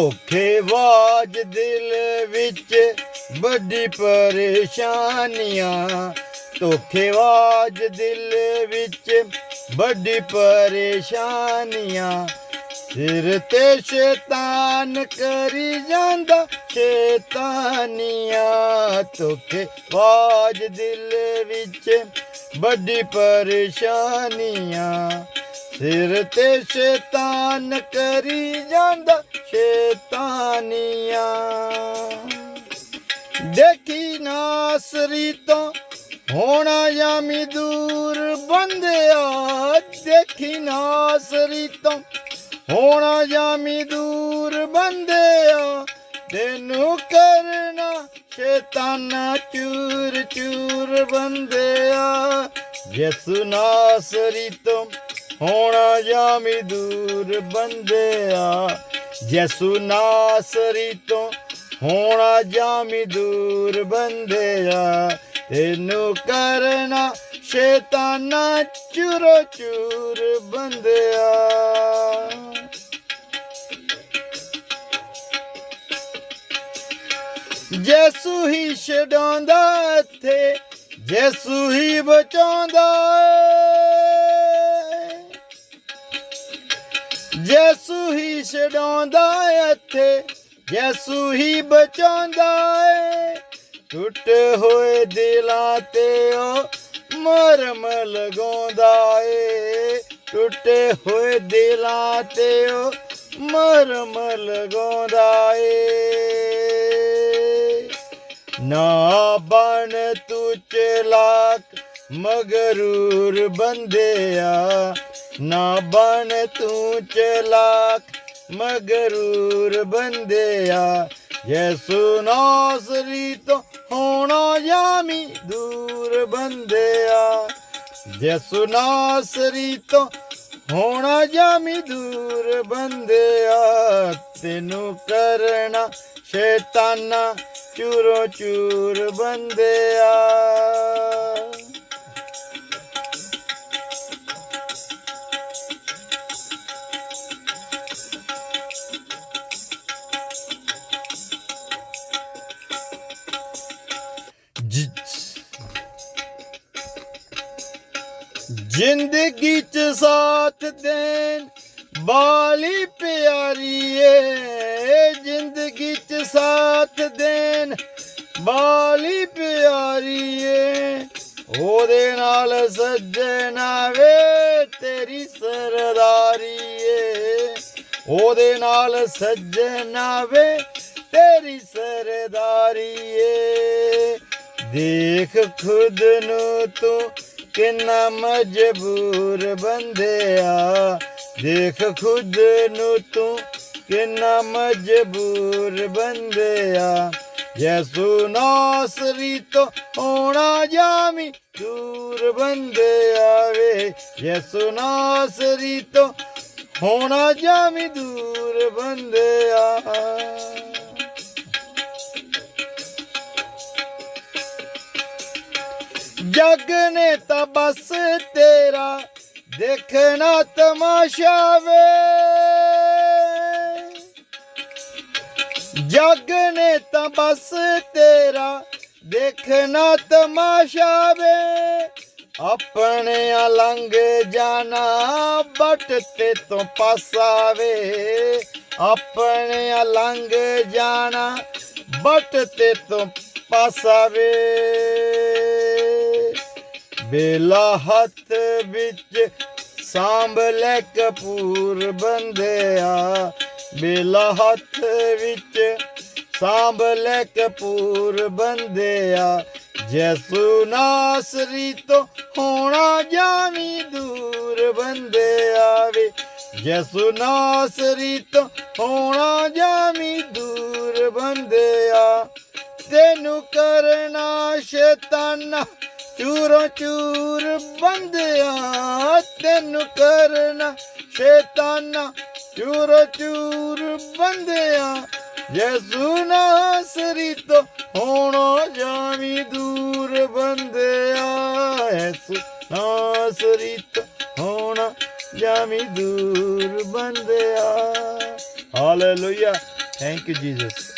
ਧੋਖੇਬਾਜ਼ ਦਿਲ ਵਿੱਚ ਵੱਡੀ ਪਰੇਸ਼ਾਨੀਆਂ। ਧੋਖੇਬਾਜ਼ ਦਿਲ ਵਿੱਚ ਵੱਡੀ ਪਰੇਸ਼ਾਨੀਆਂ। ਸਿਰ ਤੇ ਸ਼ੈਤਾਨ ਕਰੀ ਜਾਂਦਾ ਸ਼ੈਤਾਨੀਆਂ। ਧੋਖੇਬਾਜ਼ ਦਿਲ ਵਿੱਚ ਵੱਡੀ ਪਰੇਸ਼ਾਨੀਆਂ। ਸਿਰ ਤੇ ਸ਼ੈਤਾਨ ਕਰੀ ਜਾਂਦਾ ਦੇਖੀ ਨਾਸਰੀ ਤੋਂ। ਹੋਣਾ ਯਾਮੀ ਦੂਰ ਬੰਦਿਆ, ਤੈਨੂੰ ਕਰਨਾ ਸ਼ੈਤਾਨਾ ਚੂਰ ਚੂਰ ਬੰਦਿਆ। ਯਿਸੂ ਨਾਸਰੀ ਤੋਂ ਹੋਣਾ ਯਾਮੀ ਦੂਰ ਬੰਦਿਆ ਯਿਸੂ ਨਾਸਰੀ ਤੋਂ ਹੋਣਾ ਜਾਮੀ ਦੂਰ ਬੰਦਿਆ, ਤੈਨੂੰ ਕਰਨਾ ਸ਼ੈਤਾਨਾ ਚੁਰੋ ਚੂਰ ਬੰਦਿਆ ਜੈਸੂ ਹੀ ਛਡਾਉਂਦਾ ਇੱਥੇ, ਜੈਸੂ ਹੀ ਬਚਾਉਂਦਾ ਏ। ਜੈਸੂ ਹੀ ਛਡਾਉਂਦਾ ਇੱਥੇ, ਜੈਸੂ ਹੀ ਬਚਾਉਂਦਾ ਏ ਟੁੱਟੇ ਹੋਏ ਦਿਲਾਂ ਤੇ ਉਹ ਮਰਮ ਲਗਾਉਂਦਾ ਏ। ਟੁੱਟੇ ਹੋਏ ਦਿਲਾਂ ਤੇ ਉਹ ਮਰਮ ਲਗਾਉਂਦਾ ਏ। ਨਾ ਬਣ ਤੂੰ ਚਲਾਕ ਮਗਰੂਰ ਬੰਦਿਆ। ਨਾ ਬਣ ਤੂੰ ਚਲਾਕ ਮਗਰੂਰ ਬੰਦਿਆ। ਯਿਸੂ ਨਾਸਰੀ ਤੋਂ ਹੋਣਾ ਜਾਮੀ ਦੂਰ ਬੰਦਿਆ। ਯਿਸੂ ਨਾਸਰੀ ਤੋਂ ਹੋਣਾ ਜਾਮੀ ਦੂਰ ਬੰਦਿਆ। ਤੈਨੂੰ ਕਰਨਾ ਸ਼ੈਤਾਨਾ ਚੂਰੋ ਚੂਰ ਬੰਦਿਆ। ਜ਼ਿੰਦਗੀ ਚ ਸਾਥ ਦੇਣ ਵਾਲੀ ਪਿਆਰੀ ਏ। ਜ਼ਿੰਦਗੀ ਚ ਸਾਥ ਦੇਣ ਵਾਲੀ ਪਿਆਰੀ ਏ। ਉਹਦੇ ਨਾਲ ਸੱਜਣਾ ਵੇ ਤੇਰੀ ਸਰਦਾਰੀ ਏ। ਉਹਦੇ ਨਾਲ ਸੱਜਣਾ ਵੇ ਤੇਰੀ ਸਰਦਾਰੀ ਏ। ਦੇਖ ਖੁਦ ਨੂੰ ਤੂੰ ਕਿੰਨਾ ਮਜਬੂਰ ਬੰਦਿਆ ਦੇਖ ਖੁਦ ਨੂੰ ਤੂੰ ਕਿੰਨਾ ਮਜਬੂਰ ਬੰਦਿਆ ਯਿਸੂ ਨਾਸਰੀ ਤੋਂ ਹੋਣਾ ਜਾਮੀ ਦੂਰ ਬੰਦਿਆ ਵੇ। ਯਿਸੂ ਨਾਸਰੀ ਤੋਂ ਹੋਣਾ ਜਾਮੀ ਦੂਰ ਬੰਦਿਆ ਜੱਗ ਨੇ ਤਾਂ ਬਸ ਤੇਰਾ ਦੇਖਣਾ ਤਮਾਸ਼ਾ ਵੇ। ਜਗ ਨੇ ਤਾਂ ਬਸ ਤੇਰਾ ਦੇਖਣਾ ਤਮਾਸ਼ਾ ਵੇ। ਆਪਣੇ ਲੰਘ ਜਾਣਾ ਬਟ ਤੇ ਤੋਂ ਪਾਸਾ ਵੇ। ਆਪਣੇ ਲੰਘ ਜਾਣਾ ਬਟ ਤੇ ਤੋਂ ਪਾਸਾ ਵੇ। ਬੇਲਾ ਹੱਥ ਵਿੱਚ ਸਾਂਭ ਲੈ ਕਪੂਰ ਬੰਦਿਆ। ਬੇਲਾ ਹੱਥ ਵਿੱਚ ਸਾਂਭ ਲੈ ਕਪੂਰ ਬੰਦਿਆ। ਜੈਸੂ ਨਾਸਰੀ ਤੋਂ ਹੋਣਾ ਜਾਵੀ ਦੂਰ ਬੰਦਿਆ ਵੇ। ਜੈਸੂ ਨਾਸਰੀ ਤੋਂ ਹੋਣਾ ਜਾਵੀ ਦੂਰ ਬੰਦਿਆ। ਤੈਨੂੰ ਕਰਨਾ ਸ਼ੈਤਾਨਾ ਚੂਰੋਂ ਚੂਰ ਬੰਦਿਆ ਤੈਨੂੰ ਕਰਨਾ ਸ਼ੈਤਾਨਾ। ਚੂਰੋ ਚੂਰ ਬੰਦਿਆ ਯਿਸੂ ਨਾਸਰੀ ਤੋਂ ਹੋਣਾ ਜਾਵੀ ਦੂਰ ਬੰਦਿਆ। ਯਿਸੂ ਨਾਸਰੀ ਤੋਂ ਹੋਣਾ ਜਾਵੀ ਦੂਰ ਬੰਦਿਆ। Hallelujah thank you Jesus